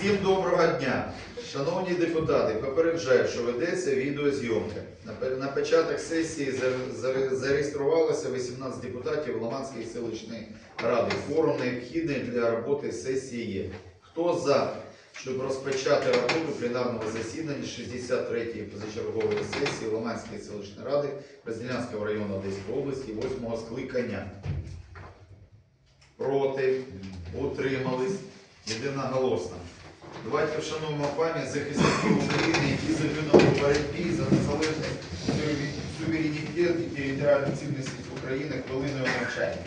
Всім доброго дня! Шановні депутати, попереджаю, що ведеться відеозйомка. На початок сесії за- за- зареєструвалося 18 депутатів Ломанської селищної ради. Форум необхідний для роботи сесії є. Хто за, щоб розпочати роботу пленарного засідання 63-ї позачергової сесії Ломанської селищної ради Розділянського району Одеської області 8 скликання? Проти? Утримались? Єдиноголосно. Давайте вшануємо пам'ять захисників України, які загинули в боротьбі за незалежність, суверенітет і територіальну цінність України хвилиною мовчання.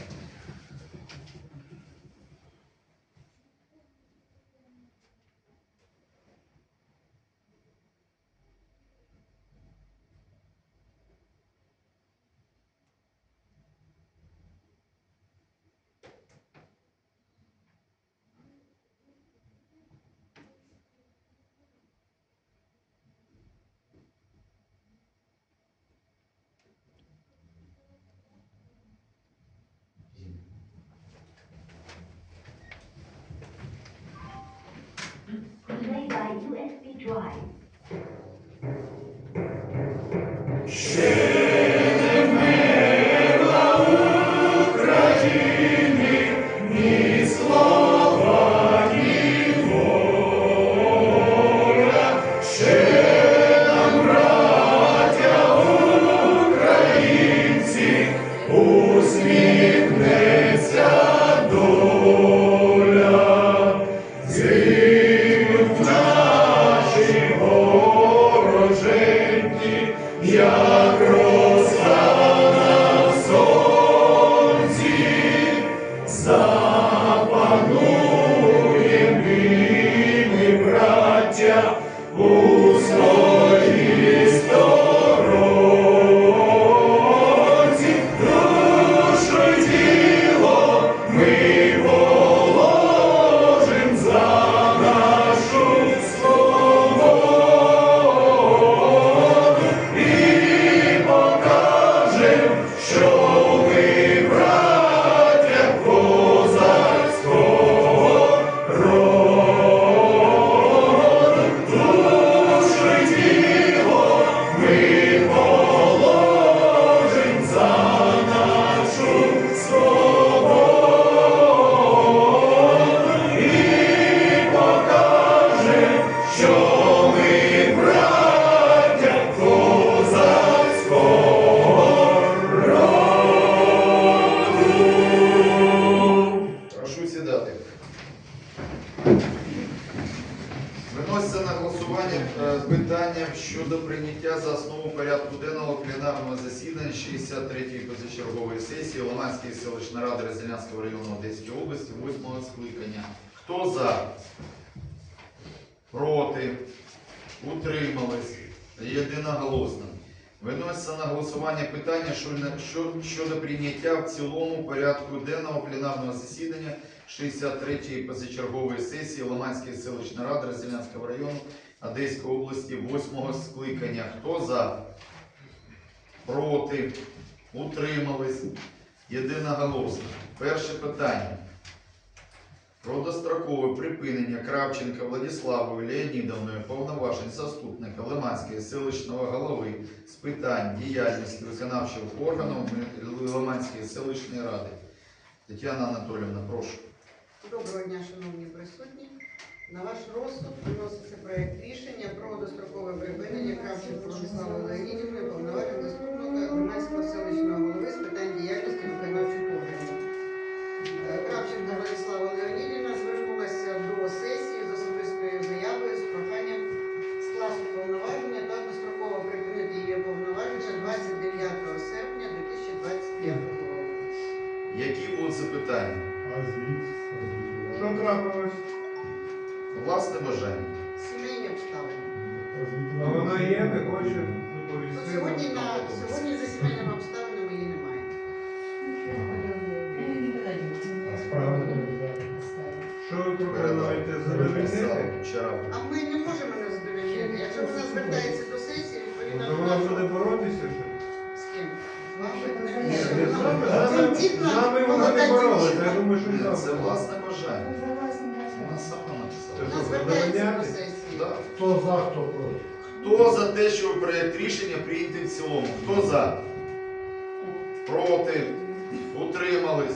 Drive. Прошу порядку пленарного засідання 63-ї позачергової сесії Ломанської селищної ради Розділянського району Одеської області 8 скликання. Хто за? Проти? Утримались? Єдиноголосно. Виноситься на голосування питання щодо- прийняття в цілому порядку денного пленарного засідання 63-ї позачергової сесії Ломанської селищної ради Розділянського району Одеської області 8 скликання. Хто за? Проти? Утримались? Єдиноголосно. Перше питання. Про дострокове припинення Кравченка Владиславою Леонідовною повноважень заступника Лиманської селищного голови з питань діяльності виконавчих органів Лиманської селищної ради. Тетяна Анатолівна, прошу. Доброго дня, шановні присутні. На ваш розсуд виноситься проект рішення про дострокове припинення Кравченко Владислава Леонідівни повноважень заступника Лиманського селищного голови з питань діяльності виконавчих органів. Е, Кравченко Владислава Леонідівна звернулася до сесії з особистою заявою з проханням скласти повноваження та достроково припинити її повноваження 29 серпня 2025 року. Які будуть запитання? А звідси? Що трапилось? Власне бажання. Сімейні обставини. А вона є, не хоче Ну. Сьогодні, на, сьогодні за сімейними обставинами її немає. А справа Що ви пропонуєте задовільнити? Вчора. А ми не можемо не задовольнити. Якщо вона звертається до сесії, відповідно То до вона буде боротися ще? з ким? З вами? Ні, не з нами. З нами- З нами вона не боролася, я думаю, що Це власне бажання. Вона сама Це. Вона звертається на задовольняти? сесії. Да. Хто за, хто проти? Хто за те, щоб проєкт рішення прийняти в цілому? Хто за? Проти? Утримались?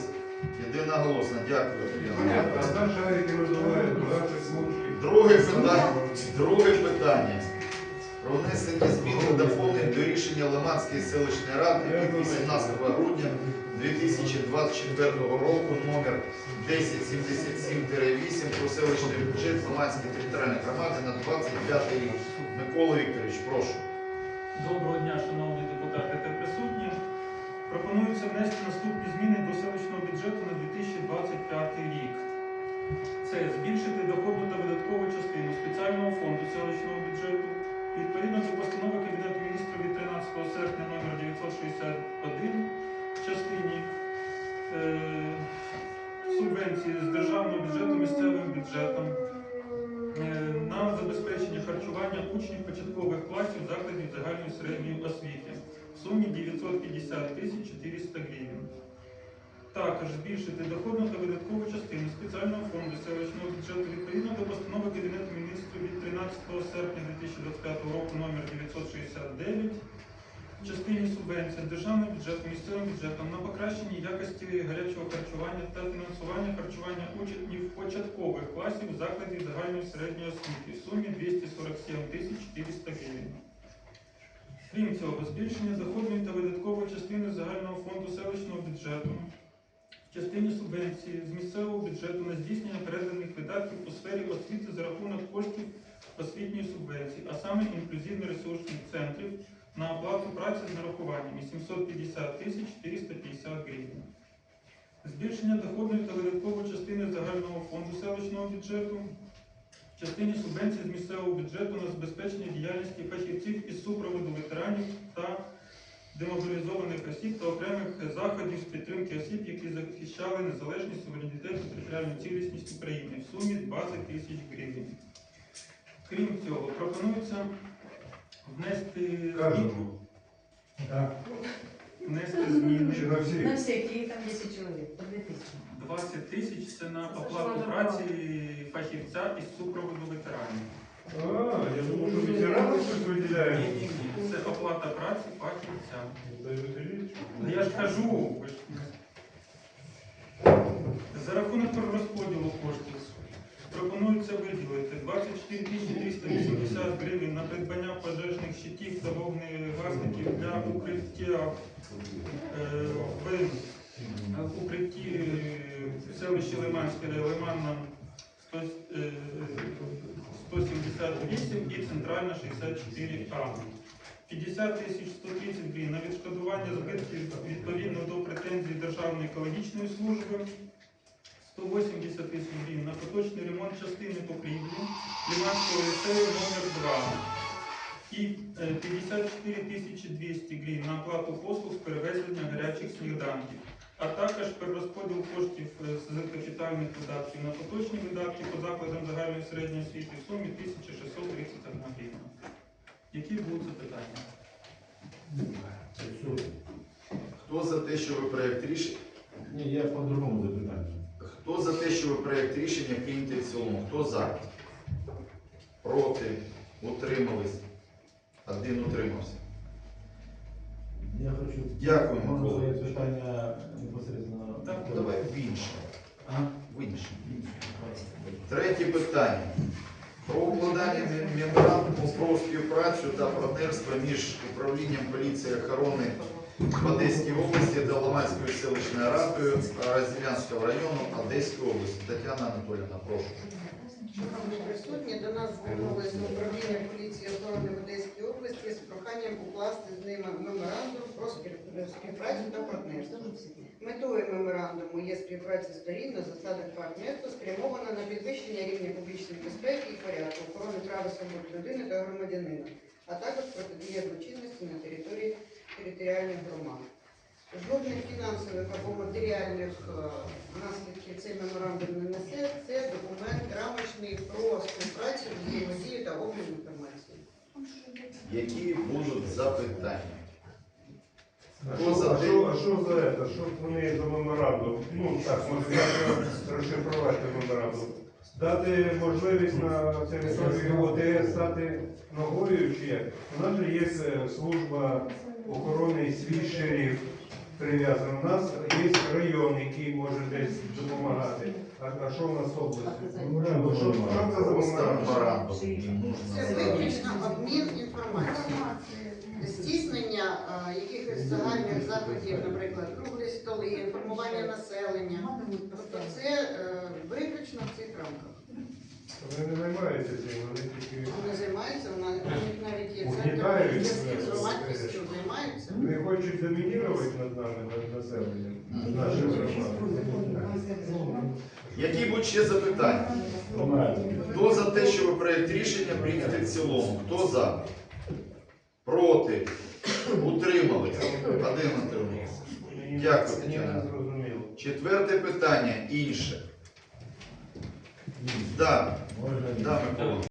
Єдиноголосно. Дякую. Тетяна. Понятно, одна шарики називають, друга шикмушки. Друге питання. Друге питання. Про внесення змін та доповнень до рішення Лиманської селищної ради від 18 грудня 2024 року номер 1077-8 про селищний бюджет Лиманської територіальної громади на 25 рік. Микола Вікторович, прошу. Доброго дня, шановні депутати та присутні. Пропонується внести наступні зміни до селищного бюджету на 2025 рік. Це збільшити доходну та видаткову частину спеціального фонду селищного бюджету відповідно до постанови Кабінету міністрів від 13 серпня номер 961 в частині е, субвенції з державного бюджету місцевим бюджетом е, на забезпечення харчування учнів початкових класів закладів загальної середньої освіти в сумі 950 тисяч 400 гривень. Також збільшити доходну та видаткову 15 серпня 2025 року номер 969 в частині субвенції державного бюджету місцевим бюджетом на покращення якості гарячого харчування та фінансування харчування учнів початкових класів закладів загальної середньої освіти в сумі 247 тисяч 400 гривень. Крім цього, збільшення доходної та видаткової частини загального фонду селищного бюджету в частині субвенції з місцевого бюджету на здійснення переданих видатків у сфері освіти за рахунок коштів освітньої субвенції, а саме інклюзивно-ресурсних центрів на оплату праці з нарахуванням 750 тисяч 450 гривень. Збільшення доходної та видаткової частини загального фонду селищного бюджету частині субвенцій з місцевого бюджету на забезпечення діяльності фахівців із супроводу ветеранів та демобілізованих осіб та окремих заходів з підтримки осіб, які захищали незалежність, суверенітет та територіальну цілісність України в сумі 20 тисяч гривень. Крім цього, пропонується внести, Кажемо. Так. внести зміни. Чи на всі? На всякие, там 10 человек, по 2000. 20 тисяч це на оплату праці фахівця із супроводу ветеранів. А, я думаю, що ветерани щось виділяють. Ні, ні, ні. Це оплата праці фахівця. Ну, Я ж кажу, ви ж не- за рахунок розподілу коштів пропонується виділити 24 380 гривень на придбання пожежних щитів та вогнегасників для укриття е, в укритті е, в Лиманське, Лиманна 100, е, 178 і центральна 64А. 50 тисяч 130 гривень на відшкодування збитків відповідно до претензій Державної екологічної служби, 180 тисяч гривень на поточний ремонт частини покрівлі Ліманського ліцею номер 2 і е, 54 тисячі 200 гривень на оплату послуг з перевезення гарячих сніданків, а також перерозподіл коштів е, з капітальних видатків на поточні видатки по закладам загальної середньої освіти в сумі 1631 гривня. Які будуть запитання? Хто за те, щоб проєкт рішення? Ні, я по-другому запитання. Хто за те, щоб проєкт рішення прийняти в цілому? Хто за? Проти? Утримались? Один утримався. Я хочу Дякую, можна Микола. своє питання непосередньо. Так, Давай в інше. А? В інше. Третє питання. Про укладання мем- меморандуму про співпрацю та партнерство між управлінням поліції охорони в Одеській області та Ломанською селищною радою Розділянського району Одеської області. Тетяна Анатолійовна, прошу. Шановні присутні, до нас звернулися управління поліції охорони в Одеській області з проханням укласти з ними меморандум про співпрацю та партнерство. Метою меморандуму є співпраця сторін на засадах партнерства, спрямована на підвищення рівня публічної безпеки і порядку, охорони прав і свобод людини та громадянина, а також протидія злочинності на території територіальних громад. Жодних фінансових або матеріальних е, наслідків цей меморандум не несе. Це документ рамочний про співпрацю, взаємодію та обмін інформацією. Які будуть запитання? А що, за а те? що, а що за це? Що вони за меморандум? Ну так, можна розшифрувати меморандум. дати можливість на території ОТС стати ногою чи як? У нас же є е, служба охорони свій шериф прив'язаний. У нас є район, який може десь допомагати. А, а що в нас область? Ну, Що, що, це за їм Це виключно обмін інформацією. Здійснення а, якихось загальних заходів, наприклад, круглі столи, інформування населення. Тобто це е, виключно в цих рамках. Вони не займаються цим, вони тільки Вони займаються, вона- у них навіть є центр Угнітають, зв'язків з е, громадськістю, займаються. вони хочуть домінірувати над нами, над населенням, над нашим громадом. Які будуть ще запитання? Хто за те, щоб проєкт рішення прийняти в цілому? Хто за? Проти? Утримались? Один утримався. Дякую, Мені Тетяна. не зрозуміло. Четверте питання інше. Да, Можна да, Микола.